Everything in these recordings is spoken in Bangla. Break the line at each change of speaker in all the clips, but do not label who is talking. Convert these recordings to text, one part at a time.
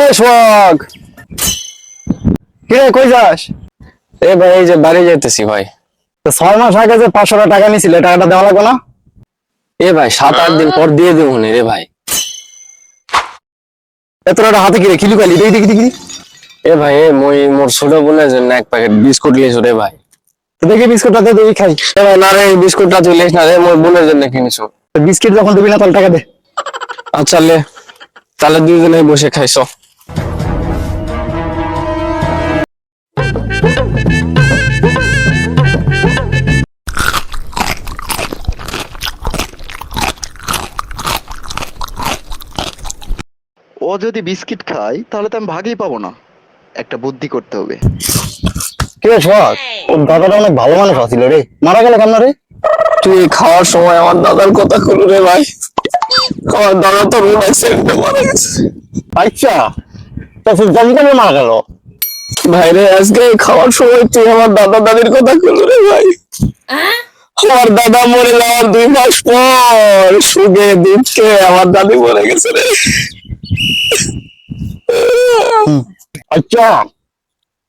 এ সোহাগ কিরে কই যাস?
এ ভাই এই যে বাড়ি যাইতেছি ভাই।
তো ছয় মাস আগে যে পাঁচশো টাকা নিছিলে টাকাটা দেওয়া লাগবে না?
এ ভাই সাত আট দিন পর দিয়ে দেবো রে ভাই।
টাকা হাতে কিরে খিলি? কালি দেখি দেখি। দেখি
এ ভাই এ মই মোর ছোট বোনের জন্য এক প্যাকেট বিস্কুট লিয়েছো রে ভাই।
দেখি বিস্কুটটা দে দেখি খাই।
এ ভাই না রে বিস্কুটটা তুই লিস না রে মোর বোনের জন্য কিনেছো।
বিস্কিট যখন দিবি না তাহলে টাকা দে।
আচ্ছা লে। তাহলে দুজনে বসে খাইছো।
ও যদি বিস্কিট খায় তাহলে তো আমি ভাগই পাবো না। একটা বুদ্ধি করতে হবে।
ওর দাদাটা অনেক ভালো মানুষ আছিল রে। মারা গেল কেন রে?
তুই খাওয়ার সময় আমার দাদার কথা খুলু রে ভাই। আমার দাদা তো রোড অ্যাক্সিডেন্টে মারা গেছে।
আচ্ছা তা জানি কেন মারা গেল?
ভাই রে আজকে খাওয়ার সময় তুই আমার দাদা দাদির কথা খুলু রে ভাই। আমার দাদা মরে যাওয়ার দুই মাস পর সুখে দুঃখে আমার দাদি মরে গেছে রে।
আচ্ছা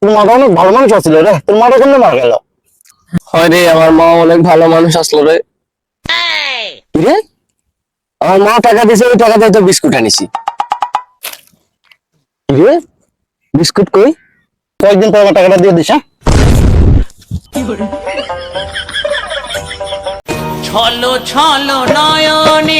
তোর মাটা অনেক ভালো মানুষ আছিল রে। তোর মাটা কেন মারা গেল?
হয় রে আমার মা অনেক ভালো মানুষ আসলো রে।
রে?
আমার মা টাকা দিয়েছে ওই টাকা দিয়ে তো বিস্কুট আনিছি।
রে? বিস্কুট কই? কয়েকদিন পর আমার টাকাটা দিয়ে দিস হ্যাঁ?
ছলো ছলো নয়নে